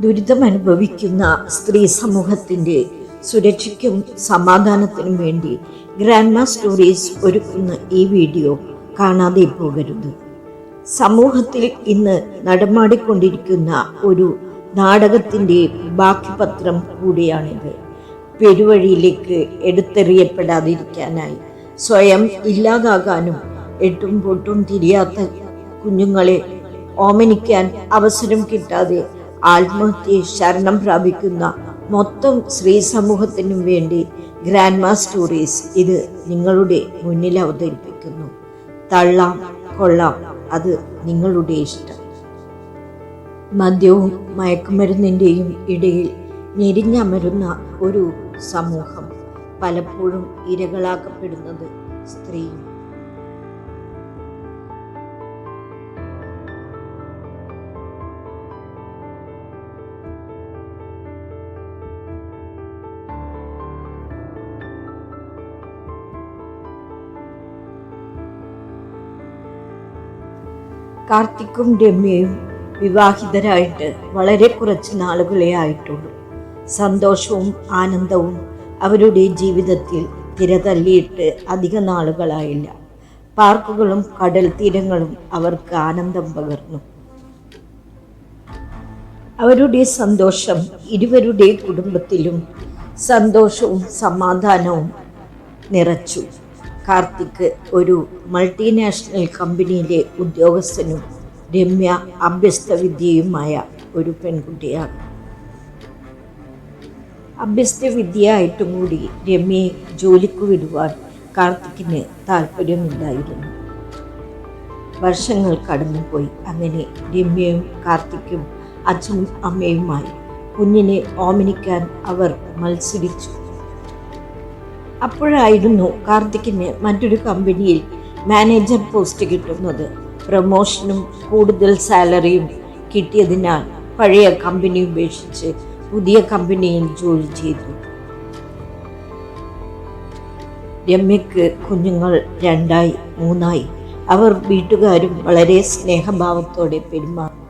ദുരിതമനുഭവിക്കുന്ന സ്ത്രീ സമൂഹത്തിന്റെ സുരക്ഷയ്ക്കും സമാധാനത്തിനും വേണ്ടി ഗ്രാൻഡ്മ സ്റ്റോറീസ് ഒരുക്കുന്ന ഈ വീഡിയോ കാണാതെ പോകരുത്. സമൂഹത്തിൽ ഇന്ന് നടമാടിക്കൊണ്ടിരിക്കുന്ന ഒരു നാടകത്തിന്റെ ബാക്കി പത്രം കൂടിയാണിത്. പെരുവഴിയിലേക്ക് എടുത്തെറിയപ്പെടാതിരിക്കാനായി സ്വയം ഇല്ലാതാകാനും എട്ടും പൊട്ടും തിരിയാത്ത കുഞ്ഞുങ്ങളെ ഓമനിക്കാൻ അവസരം കിട്ടാതെ ആത്മഹത്യ ശരണം പ്രാപിക്കുന്ന മൊത്തം സ്ത്രീ സമൂഹത്തിനും വേണ്ടി ഗ്രാൻഡ് മാ സ്റ്റോറീസ് ഇത് നിങ്ങളുടെ മുന്നിൽ അവതരിപ്പിക്കുന്നു. തള്ളാം കൊള്ളാം അത് നിങ്ങളുടെ ഇഷ്ടം. മദ്യവും മയക്കുമരുന്നിന്റെയും ഇടയിൽ ഞെരിഞ്ഞമരുന്ന ഒരു സമൂഹം പലപ്പോഴും ഇരകളാക്കപ്പെടുന്നത് സ്ത്രീയും കാർത്തിക്കും രമ്യയും വിവാഹിതരായിട്ട് വളരെ കുറച്ച് നാളുകളെ ആയിട്ടുള്ളൂ. സന്തോഷവും ആനന്ദവും അവരുടെ ജീവിതത്തിൽ തിരതല്ലിയിട്ട് അധിക നാളുകളായില്ല. പാർക്കുകളും കടൽ തീരങ്ങളും അവർക്ക് ആനന്ദം പകർന്നു. അവരുടെ സന്തോഷം ഇരുവരുടെ കുടുംബത്തിലും സന്തോഷവും സമാധാനവും നിറച്ചു. കാർത്തിക് ഒരു മൾട്ടിനാഷണൽ കമ്പനിയിലെ ഉദ്യോഗസ്ഥനും രമ്യ അഭ്യസ്തവിദ്യയുമായ ഒരു പെൺകുട്ടിയാണ്. അഭ്യസ്തവിദ്യയായിട്ടും കൂടി രമ്യയെ ജോലിക്ക് വിടുവാൻ കാർത്തിക്കിന് താല്പര്യമില്ലായിരുന്നു വർഷങ്ങൾ കടന്നുപോയി. അങ്ങനെ രമ്യയും കാർത്തിക്കും അച്ഛനും അമ്മയുമായി കുഞ്ഞിനെ ഓമനിക്കാൻ അവർ മത്സരിച്ചു. അപ്പോഴായിരുന്നു കാർത്തിക്കിന് മറ്റൊരു കമ്പനിയിൽ മാനേജർ പോസ്റ്റ് കിട്ടുന്നത്. പ്രമോഷനും കൂടുതൽ സാലറിയും കിട്ടിയതിനാൽ പഴയ കമ്പനി ഉപേക്ഷിച്ച് പുതിയ കമ്പനിയിൽ ജോലി ചെയ്തു. രമ്യക്ക് കുഞ്ഞുങ്ങൾ രണ്ടായി മൂന്നായി. അവർ വീട്ടുകാരും വളരെ സ്നേഹഭാവത്തോടെ പെരുമാറി.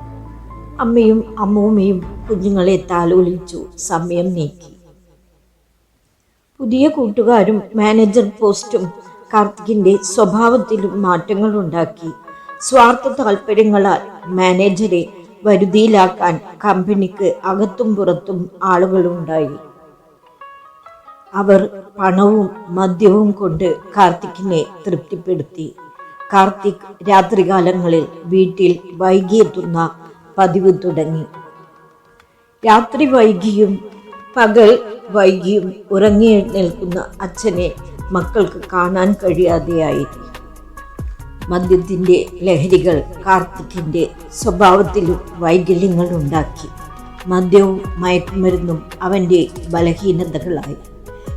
അമ്മയും അമ്മൂമ്മയും കുഞ്ഞുങ്ങളെ താലോലിച്ചു സമയം നീക്കി. പുതിയ കൂട്ടുകാരും മാനേജർ പോസ്റ്റും കാർത്തികിന്റെ സ്വഭാവത്തിലും മാറ്റങ്ങൾ ഉണ്ടാക്കി. സ്വാർത്ഥ താല്പര്യങ്ങളാൽ മാനേജരെ വരുതിയിലാക്കാൻ കമ്പനിക്ക് അകത്തും പുറത്തും ആളുകളുണ്ടായി. അവർ പണവും മദ്യവും കൊണ്ട് കാർത്തിക്കിനെ തൃപ്തിപ്പെടുത്തി. കാർത്തിക് രാത്രികാലങ്ങളിൽ വീട്ടിൽ വൈകിയെത്തുന്ന പതിവ് തുടങ്ങി. രാത്രി വൈകിയും പകൽ വൈകിയും ഉറങ്ങി നിൽക്കുന്ന അച്ഛനെ മക്കൾക്ക് കാണാൻ കഴിയാതെയായി മദ്യത്തിന്റെ ലഹരികൾ കാർത്തിക്കിന്റെ സ്വഭാവത്തിലും വൈകല്യങ്ങൾ ഉണ്ടാക്കി മദ്യവും മയക്കുമരുന്നും അവന്റെ ബലഹീനതകളായി.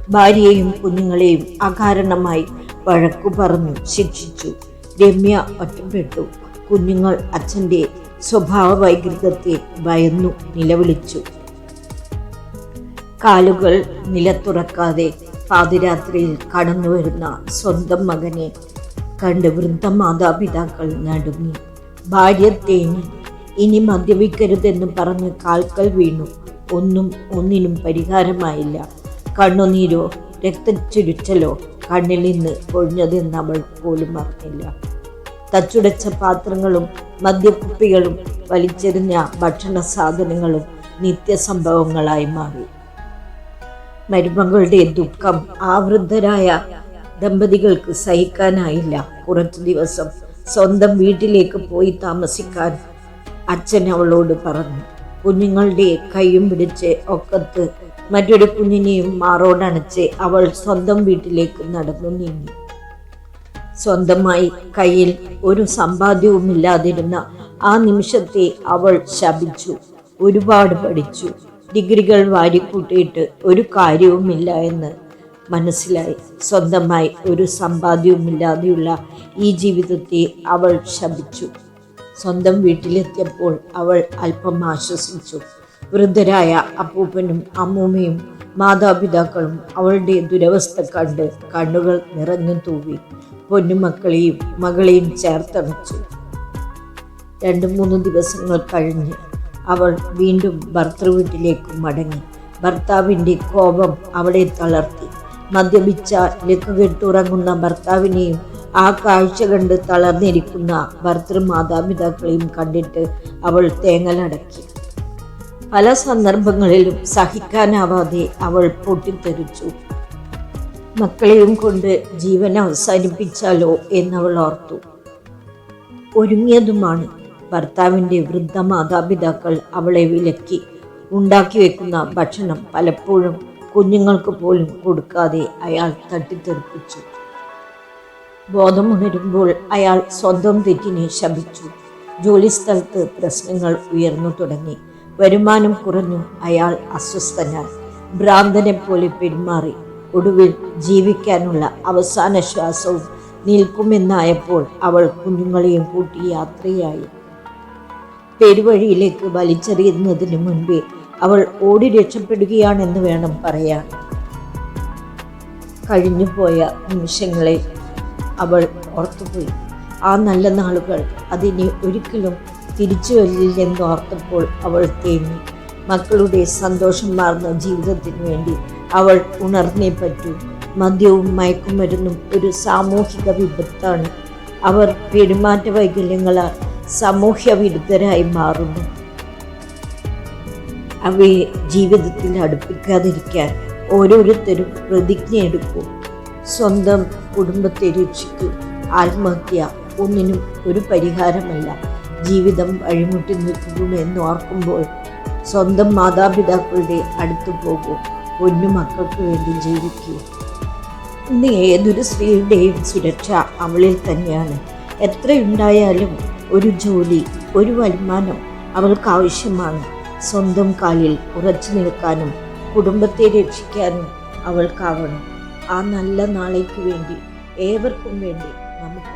ഭാര്യയെയും കുഞ്ഞുങ്ങളെയും അകാരണമായി വഴക്കു പറഞ്ഞു ശിക്ഷിച്ചു. രമ്യ ഒറ്റപ്പെട്ടു. കുഞ്ഞുങ്ങൾ അച്ഛന്റെ സ്വഭാവ വൈകൃതത്തെ ഭയന്നു നിലവിളിച്ചു. കാലുകൾ നിലത്തുറക്കാതെ പാതിരാത്രിയിൽ കടന്നു വരുന്ന സ്വന്തം മകനെ കണ്ട് വൃദ്ധ മാതാപിതാക്കൾ നടുങ്ങി. ഭാര്യ തേനി ഇനി മദ്യപിക്കരുതെന്ന് പറഞ്ഞ് കാൽക്കൽ വീണു. ഒന്നും ഒന്നിനും പരിഹാരമായില്ല. കണ്ണുനീരോ രക്തച്ചുരുച്ചലോ കണ്ണിൽ നിന്ന് പൊഴിഞ്ഞതെന്ന് അവൾ പോലും അറിഞ്ഞില്ല. തച്ചുടച്ച പാത്രങ്ങളും മദ്യക്കുപ്പികളും വലിച്ചെറിഞ്ഞ ഭക്ഷണ സാധനങ്ങളും നിത്യസംഭവങ്ങളായി മാറി. മരുമകളുടെ ദുഃഖം ആ വൃദ്ധരായ ദമ്പതികൾക്ക് സഹിക്കാനായില്ല. കുറച്ചു ദിവസം സ്വന്തം വീട്ടിലേക്ക് പോയി താമസിക്കാൻ അച്ഛൻ അവളോട് പറഞ്ഞു കുഞ്ഞുങ്ങളുടെ കൈയും പിടിച്ച് ഒക്കത്ത് മറ്റൊരു കുഞ്ഞിനെയും മാറോടണച്ച് അവൾ സ്വന്തം വീട്ടിലേക്ക് നടന്നു നീങ്ങി. സ്വന്തമായി കയ്യിൽ ഒരു സമ്പാദ്യവുമില്ലാതിരുന്ന ആ നിമിഷത്തെ അവൾ ശപിച്ചു ഒരുപാട് പഠിച്ചു. ഡിഗ്രികൾ വാരിക്കൂട്ടിയിട്ട് ഒരു കാര്യവുമില്ല എന്ന് മനസ്സിലായി. സ്വന്തമായി ഒരു സമ്പാദ്യവുമില്ലാതെയുള്ള ഈ ജീവിതത്തെ അവൾ ശപിച്ചു. സ്വന്തം വീട്ടിലെത്തിയപ്പോൾ അവൾ അല്പം ആശ്വസിച്ചു. വൃദ്ധരായ അപ്പൂപ്പനും അമ്മൂമ്മയും മാതാപിതാക്കളും അവളുടെ ദുരവസ്ഥ കണ്ട് കണ്ണുകൾ നിറഞ്ഞു തൂവി. പൊന്നുമക്കളെയും മകളെയും ചേർത്തണച്ചു. രണ്ട് മൂന്ന് ദിവസങ്ങൾ കഴിഞ്ഞ് അവൾ വീണ്ടും ഭർത്തൃവീട്ടിലേക്ക് മടങ്ങി. ഭർത്താവിന്റെ കോപം അവളെ തളർത്തി. മദ്യപിച്ച ലക്കുകെട്ടുറങ്ങുന്ന ഭർത്താവിനെയും ആ കാഴ്ച കണ്ട് തളർന്നിരിക്കുന്ന ഭർത്തൃ മാതാപിതാക്കളെയും കണ്ടിട്ട് അവൾ തേങ്ങലടക്കി പല സന്ദർഭങ്ങളിലും സഹിക്കാനാവാതെ അവൾ പൊട്ടിത്തെറിച്ചു. മക്കളെയും കൊണ്ട് ജീവൻ അവസാനിപ്പിച്ചാലോ എന്നവൾ ഓർത്തു. ഒരുങ്ങിയതുമാണ് ഭർത്താവിന്റെ വൃദ്ധ മാതാപിതാക്കൾ അവളെ വിലക്കി ഉണ്ടാക്കി വെക്കുന്ന ഭക്ഷണം പലപ്പോഴും കുഞ്ഞുങ്ങൾക്ക് പോലും കൊടുക്കാതെ അയാൾ തട്ടിത്തെറിപ്പിച്ചു. ബോധമുണരുമ്പോൾ അയാൾ സ്വന്തം തെറ്റിനെ ശപിച്ചു. ജോലിസ്ഥലത്ത് പ്രശ്നങ്ങൾ ഉയർന്നു തുടങ്ങി. വരുമാനം കുറഞ്ഞു അയാൾ അസ്വസ്ഥനായി. ഭ്രാന്തനെ പോലെ പെരുമാറി. ഒടുവിൽ ജീവിക്കാനുള്ള അവസാന ശ്വാസവും നിൽക്കുമെന്നായപ്പോൾ അവൾ കുഞ്ഞുങ്ങളെയും കൂട്ടി യാത്രയായി. പെരുവഴിയിലേക്ക് വലിച്ചെറിയുന്നതിന് മുൻപേ അവൾ ഓടി രക്ഷപ്പെടുകയാണെന്ന് വേണം പറയാൻ. കഴിഞ്ഞുപോയ നിമിഷങ്ങളെ അവൾ ഓർത്തുപോയി. ആ നല്ല നാളുകൾ അതിനെ ഒരിക്കലും തിരിച്ചു വരില്ലെന്ന് ഓർത്തപ്പോൾ അവൾ തേങ്ങി. മക്കളുടെ സന്തോഷം മാർന്ന ജീവിതത്തിന് വേണ്ടി അവൾ ഉണർന്നേ പറ്റൂ. മദ്യവും മയക്കുമരുന്നും ഒരു സാമൂഹിക വിപത്താണ്. അവർ പെരുമാറ്റ വൈകല്യങ്ങളാൽ സാമൂഹ്യ വിരുദ്ധരായി മാറുന്നു. അവയെ ജീവിതത്തിൽ അടുപ്പിക്കാതിരിക്കാൻ ഓരോരുത്തരും പ്രതിജ്ഞയെടുക്കും സ്വന്തം കുടുംബത്തെ രക്ഷിക്കൂ. ആത്മഹത്യ ഒന്നിനും ഒരു പരിഹാരമല്ല. ജീവിതം വഴിമുട്ടി നിൽക്കുന്നു എന്ന് ഓർക്കുമ്പോൾ സ്വന്തം മാതാപിതാക്കളുടെ അടുത്ത് പോകൂ. പൊന്നു മക്കൾക്ക് വേണ്ടി ജീവിക്കൂ. ഇന്ന് ഏതൊരു സ്ത്രീയുടെയും സുരക്ഷ അവളിൽ തന്നെയാണ്. എത്രയുണ്ടായാലും ഒരു ജോലി ഒരു വരുമാനം അവൾക്ക് ആവശ്യമാണ്. സ്വന്തം കാലിൽ ഉറച്ചു നിൽക്കാനും കുടുംബത്തെ രക്ഷിക്കാനും അവൾക്കാവണം. ആ നല്ല നാളേക്ക് വേണ്ടി ഏവർക്കും വേണ്ടി നമുക്ക്